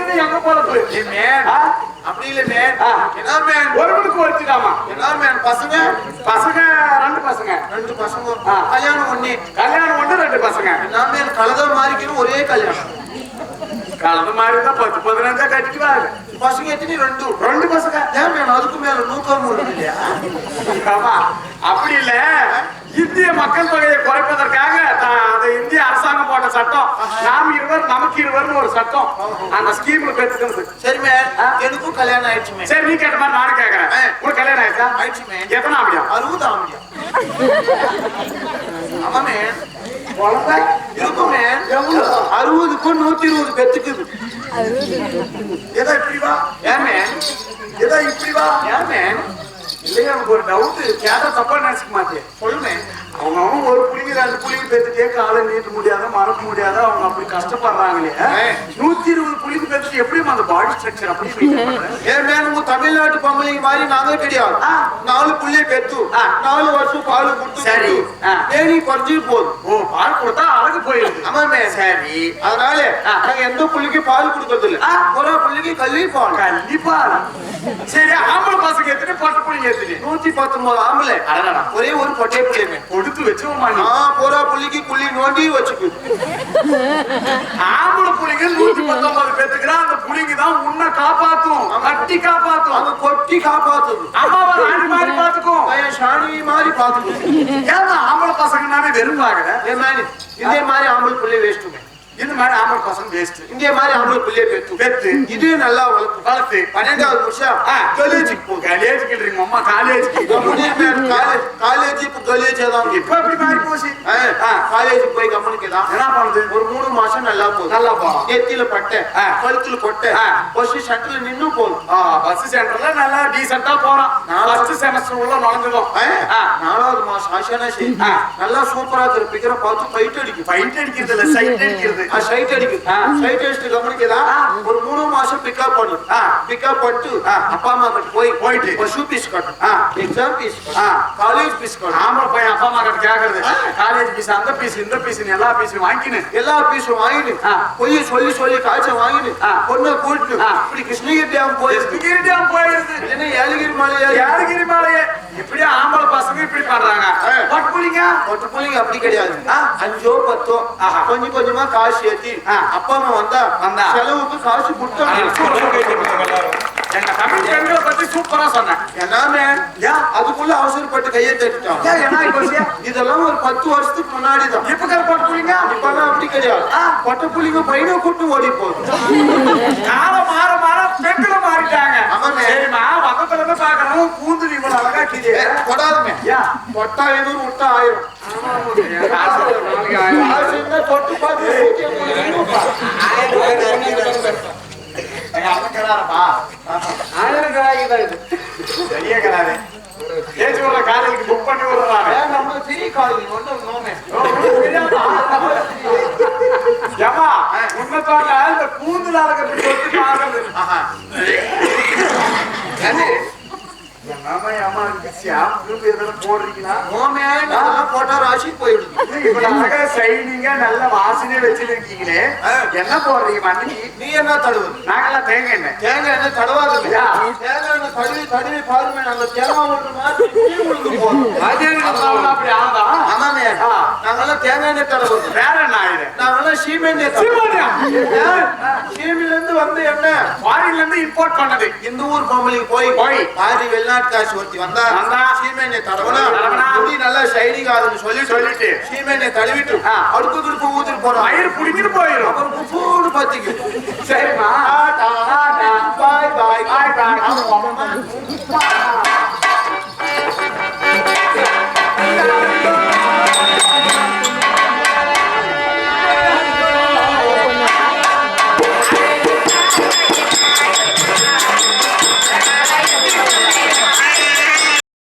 இது எங்க போல போயிடுச்சு மேன்? அப்படி இல்ல மேன். என்ன மேன் ஒருவனுக்கு ஒருத்திடாமா மேன் பசங்க? பசங்க ரெண்டு பசங்க. ரெண்டு பசங்க. கல்யாணம் ஒண்ணே. கல்யாணம் ஒண்ணு ரெண்டு பசங்க. என்ன மேன் மாறிக்கணும் ஒரே கல்யாணம். கலந்து மாதிரி தான் பத்து பதினஞ்சா கட்டிக்குவாங்க பசங்க எத்தனை? ரெண்டு. ரெண்டு பசங்க. ஏன் மேன் அதுக்கு மேல நூக்கம் இல்லையா? அப்படி இல்ல. இந்திய மக்கள் தொகையை குறைப்பதற்காக இருவர் நமக்கு இருவர்னு ஒரு சட்டம். அந்த ஸ்கீம்ல பெற்றுக்கிறது சரி மேன் ஆ. எனக்கும் கல்யாணம் ஆயிடுச்சு மேன் சரி நீ கேட்ட மாதிரி நானும் கேட்கறேன். உனக்கு கல்யாணம் ஆயிடுச்சா? ஆயிடுச்சு மேன் எத்தனை ஆம்பியா அறுபது ஆம்பியா ஆமா மேன் குழந்தை? இருக்கும்? அறுபதுக்கும் நூத்தி இருபது பெத்துக்குது ஏதோ இப்படி வா. ஏன் மேன் ஏதோ இப்படி வா. ஏன் மேன் இல்லையா? எனக்கு ஒரு டவுட் கேட்டா தப்பா நினைச்சுக்க மாட்டேன் சொல்லுமே. அவங்க அவங்க ஒரு புளிங்க ரெண்டு புளிங்க பெற்றுட்டே காலை நீட்ட முடியாத மறக்க முடியாத அவங்க அப்படி கஷ்டப்படுறாங்களே ஆ. உங்க தமிழ்நாட்டு பொம்பளைங்க மாதிரி நாங்க கிடையாது. நாலு புள்ளிய பெத்து. நாலு வருஷம் பால் கொடுத்து சரி. தேனி குறைஞ்சிட்டு போதும் ஓ. பால் கொடுத்தா அழகு போயிடுது. ஆமா மேன் சரி. அதனால. நாங்க எந்த புள்ளிக்கு பால் கொடுக்கறது இல்ல. ஒரு புள்ளிக்கு கல்வி பால் கண்டிப்பா சரி ஆம்பளை பசங்க எத்தனை பட்டு புளிங்க எத்தனை? நூத்தி பத்தொன்பது ஆம்பளை. ஒரே ஒரு பொட்டை புள்ளி மேன் கொடுத்து வச்சோமா நீ? ஆ போறா புள்ளிக்கு குள்ளி நோண்டி வச்சுக்கு. ஆம்பளை புளிங்க நூத்தி பத்தொன்பது பேத்துக்குறா அந்த புளிங்க தான் உன்னை காப்பாத்தும் கட்டி காப்பாத்தும் அங்க கொட்டி காப்பாத்துது. அம்மாவை ராணி மாதிரி பாத்துக்கும் பையன் சாணி மாதிரி பாத்துக்குது ஏன் ஆம்பளை பசங்கனாவே மேன் இதே மாதிரி ஆம்பளை புள்ளி வேஸ்ட்டுமே இந்த மாதிரி ஆம்பளை பசங்க வேஸ்ட் இதே மாதிரி ஆம்பளை புள்ளிய பெத்து பெத்து இது நல்லா வளர்ப்பு வளர்த்து பன்னெண்டாவது வருஷம். காலேஜுக்கு போகுது காலேஜ் கிட்டுறீங்க அம்மா காலேஜ்க்கு காலேஜ் காலேஜ் இப்ப காலேஜ் தான் இப்ப எப்படி மாறி போச்சு. காலேஜ் போய் கம்பெனிக்கு தான் என்ன பண்ணுது ஒரு மூணு மாசம் நல்லா போகுது நல்லா போகும். நெத்தியில பட்டை. கழுத்துல கொட்டை. பஸ் சென்டர்ல நின்னு போதும் பஸ் சென்டர்ல நல்லா டீசெண்டா போறோம் ஃபர்ஸ்ட் செமஸ்டர் உள்ள நுழைஞ்சதும் ஆ. நாலாவது மாசம் ஆஷானா சரி. நல்லா சூப்பரா திருப்பிக்கிற பார்த்து ஃபைட் அடிக்கும் ஃபைட் அடிக்கிறது இல்ல சைட் அடிக்கிறது அடிக்குது அடிச்சுட்டு. ஒரு மூணு மாசம் பிக்கப் பண்ணும். பிக்கப் பண்ணிட்டு. அப்பா அம்மா கிட்ட போய் போயிட்டு. பசு பீஸ் கட்டும். Exam fees. காலேஜ் பீஸ் கட்டும் ஆம்பளை பையன் அப்பா அம்மா கிட்ட கேக்குறது காலேஜ் பீஸ் அந்த பீஸ் இந்த பீஸ் எல்லா பீஸும் வாங்கிக்கின்னு எல்லா பீஸும் வாங்கிடு ஆ. பொய் சொல்லி சொல்லி காய்ச்சல் வாங்கிடு ஆ. பொண்ணை கூட்டு. இப்படி கிருஷ்ணகிரி டேம் போய் கிரிட்டியா போயிருது என்ன ஏலகிரி மலையா யாருகிரி மேலையே இப்படியே ஆம்பளை பசங்க இப்படி பண்றாங்க. பட்டு புள்ளிங்க ஒட்டு பிள்ளைங்க அப்படி கிடையாது. அஞ்சோ பத்தோ. கொஞ்சம் கொஞ்சமா காசு ஏத்தி. அப்பா அம்மா வந்தா வந்தா. செலவுக்கு காசு கொடுத்தா. எங்க தமிழ் பெண்களை பத்தி சூப்பரா சொன்னேன். எல்லாமே. ஏன்? அதுக்குள்ள அவசரப்பட்டு கையை தட்டிட்டான் ஏன் இதெல்லாம் ஒரு பத்து வருஷத்துக்கு முன்னாடி தான். இப்ப பட்டு புள்ளிங்க இப்பெல்லாம் அப்படி கிடையாது. பட்ட புள்ளிங்க பையனை கூட்டு ஓடி போகுது. காலம் மாற கொடாதுமே ஏன்? தொட்டா விட்டா ஆயிரம் தொட்டு பார்த்து கராரப்பா? ஆயிரம் கராரு. உள்ள புக் பண்ணி விடுறாரு. ஏன் நம்ம சிறி காலனி ஒண்ணு நோமே. இந்த தொட்டு ஏம்மா, இதுக்கு shampoo எதுனா போடுறீங்களா? அதெல்லாம் போட்டா ராசி போயிடுது. இவ்வளவு அழகா ஆ நல்ல வாசனையா வச்சிருக்கீங்களே. என்ன போடுறீங்க மண்ணிக்கு? நீ என்ன தடுவது நாங்கெல்லாம் தேங்காய் எண்ணெய். தேங்காய் எண்ணெய் தடவாதுங்க யா. தேங்காய் எண்ணெய் தடவி தடவி பாருங்க நாங்க தேங்காய் விழுற மாதிரி அப்படி. நாங்கெல்லாம் தேங்காய் தடவுறது வேற என்ன ஆயுது? நாங்கெல்லாம் சீமெண்ணையா? சீமில இருந்து வந்த எண்ணெய் ஃபாரின்ல இருந்து import பண்ணது. இந்த ஊர் பொம்பளைக்கு போய் போய். பாரி வெளிநாட்டு காசு ஒருத்தி வந்தா. சீமெண்ணெய் தடவனா. முடி நல்லா ஷைனிங் ஆகுதுன்னு சொல்லி சொல்லிட்டு. சீமெண்ணெய் தடவிட்டு. அடுப்பு திருப்பு ஊத்திட்டு போறோம் வயிறு போயிரும். அப்புறம் புசூடு பத்திக்கு சரிம்மா.